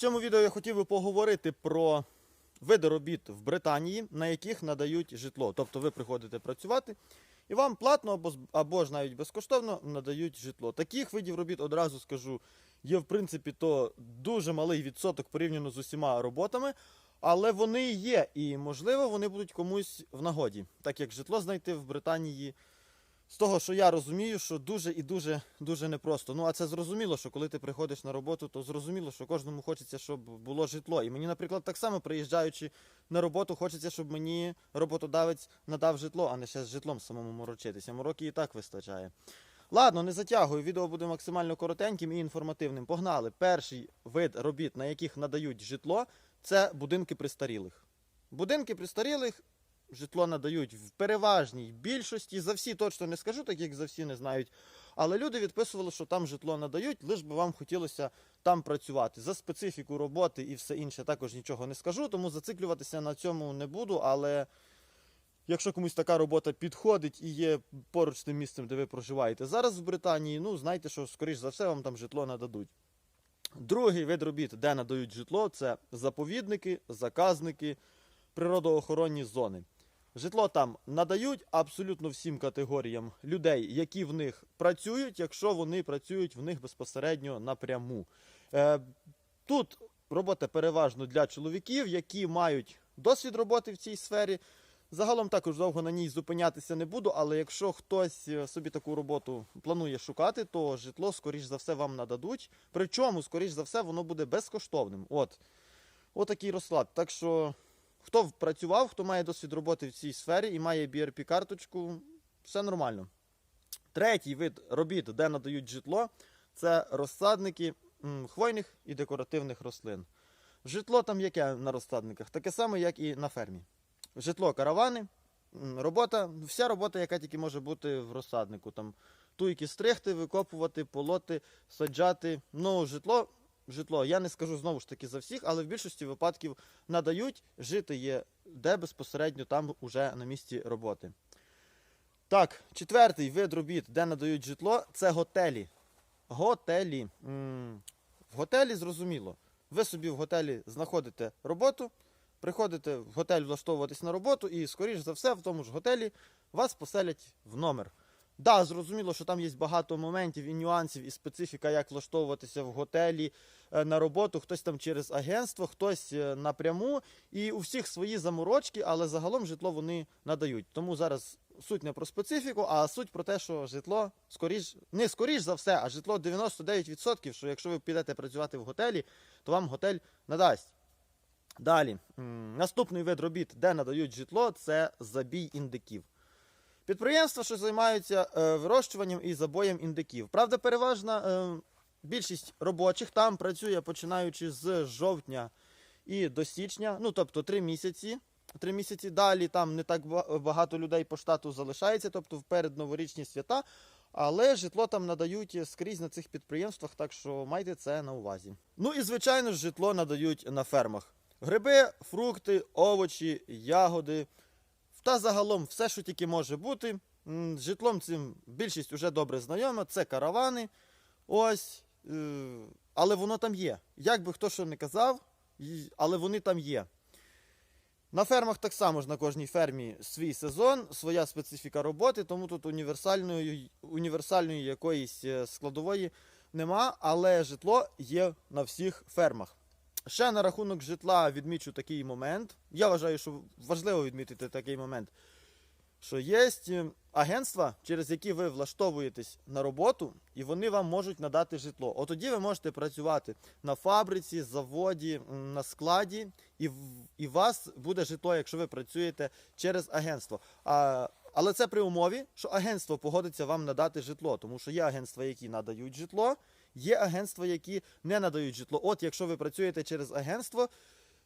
В цьому відео я хотів би поговорити про види робіт в Британії, на яких надають житло. Тобто ви приходите працювати і вам платно або, або ж навіть безкоштовно надають житло. Таких видів робіт одразу скажу, є в принципі то дуже малий відсоток порівняно з усіма роботами, але вони є, і можливо вони будуть комусь в нагоді, так як житло знайти в Британії. З того, що я розумію, що дуже і дуже дуже непросто. Ну а це зрозуміло, що коли ти приходиш на роботу, то зрозуміло, що кожному хочеться, щоб було житло. І мені, наприклад, так само приїжджаючи на роботу, хочеться, щоб мені роботодавець надав житло, а не ще з житлом самому морочитися. Мороки і так вистачає. Ладно, не затягую. Відео буде максимально коротеньким і інформативним. Погнали. Перший вид робіт, на яких надають житло, це будинки пристарілих. Будинки пристарілих житло надають в переважній більшості. За всі точно не скажу, так як за всі не знають. Але люди відписували, що там житло надають, лиш би вам хотілося там працювати. За специфіку роботи і все інше також нічого не скажу, тому зациклюватися на цьому не буду. Але якщо комусь така робота підходить і є поруч з тим місцем, де ви проживаєте зараз в Британії, ну знайте, що скоріш за все вам там житло нададуть. Другий вид робіт, де надають житло, це заповідники, заказники, природоохоронні зони. Житло там надають абсолютно всім категоріям людей, які в них працюють, якщо вони працюють в них безпосередньо напряму. Е, тут робота переважно для чоловіків, які мають досвід роботи в цій сфері. Загалом також довго на ній зупинятися не буду, але якщо хтось е, собі таку роботу планує шукати, то житло, скоріш за все, вам нададуть. Причому, скоріш за все, воно буде безкоштовним. От. Отакий розклад. Так що, хто працював, хто має досвід роботи в цій сфері і має BRP-карточку, все нормально. Третій вид робіт, де надають житло, це розсадники хвойних і декоративних рослин. Житло там яке на розсадниках? Таке саме, як і на фермі. Житло каравани, робота, вся робота, яка тільки може бути в розсаднику. Там туйки стригти, викопувати, полоти, саджати. Ну, житло, житло, я не скажу знову ж таки за всіх, але в більшості випадків надають, жити є де безпосередньо там уже на місці роботи. Так, четвертий вид робіт, де надають житло, це готелі. Готелі. В готелі зрозуміло. Ви собі в готелі знаходите роботу, приходите в готель влаштовуватись на роботу, і, скоріш за все, в тому ж готелі вас поселять в номер. Да, зрозуміло, що там є багато моментів і нюансів, і специфіка, як влаштовуватися в готелі на роботу, хтось там через агентство, хтось е, напряму. І у всіх свої заморочки, але загалом житло вони надають. Тому зараз суть не про специфіку, а суть про те, що житло скоріш, не скоріш за все, а житло 99%, що якщо ви підете працювати в готелі, то вам готель надасть. Далі, наступний вид робіт, де надають житло, це забій індиків. Підприємства, що займаються е, вирощуванням і забоєм індиків. Правда, переважна е, більшість робочих там працює починаючи з жовтня і до січня, ну тобто три місяці. Три місяці далі там не так багато людей по штату залишається, тобто в передноворічні свята. Але житло там надають скрізь на цих підприємствах, так що майте це на увазі. Ну і звичайно ж житло надають на фермах. Гриби, фрукти, овочі, ягоди, та загалом все, що тільки може бути. Житлом цим більшість вже добре знайома. Це каравани. Ось. Е, Але воно там є. Як би хто що не казав, але вони там є. На фермах так само ж на кожній фермі свій сезон, своя специфіка роботи, тому тут універсальної, універсальної якоїсь е, складової нема, але житло є на всіх фермах. Ще на рахунок житла відмічу такий момент. Я вважаю, що важливо відмітити такий момент, що є е, агентства, через які ви влаштовуєтесь на роботу, і вони вам можуть надати житло. От тоді ви можете працювати на фабриці, заводі, на складі, і, і вас буде житло, якщо ви працюєте через агентство. А, але це при умові, що агентство погодиться вам надати житло, тому що є агентства, які надають житло, є агентства, які не надають житло. От якщо ви працюєте через агентство,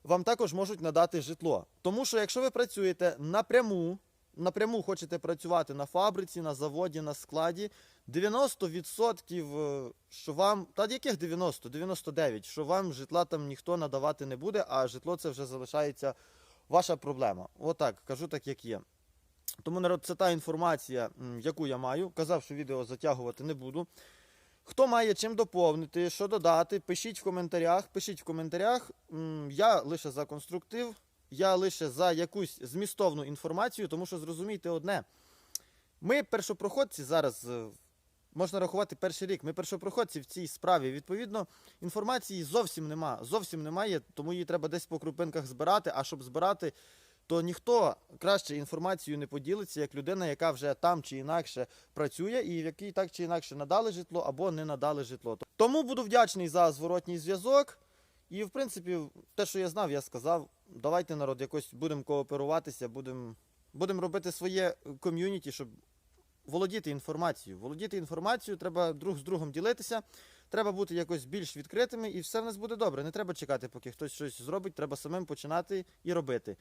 вам також можуть надати житло. Тому що якщо ви працюєте напряму, напряму хочете працювати на фабриці, на заводі, на складі, 90% е, що вам, та яких 90, 99, що вам житла там ніхто надавати не буде, а житло це вже залишається ваша проблема. Отак, кажу так, як є. Тому народ, це та інформація, яку я маю. Казав, що відео затягувати не буду. Хто має чим доповнити, що додати, пишіть в коментарях. Пишіть в коментарях. Я лише за конструктив, я лише за якусь змістовну інформацію, тому що зрозумійте одне. Ми першопроходці зараз. е, Можна рахувати перший рік. Ми першопроходці в цій справі. Відповідно, інформації зовсім нема. Зовсім немає, тому її треба десь по крупинках збирати. А щоб збирати, то ніхто краще інформацією не поділиться, як людина, яка вже там чи інакше працює, і в якій так чи інакше надали житло або не надали житло. Тому буду вдячний за зворотній зв'язок. І, в принципі, те, що я знав, я сказав. Давайте, народ, якось будемо кооперуватися, будемо будем робити своє ком'юніті, щоб володіти інформацією. Володіти інформацією, треба друг з другом ділитися, треба бути якось більш відкритими, і все в нас буде добре. Не треба чекати, поки хтось щось зробить, треба самим починати і робити.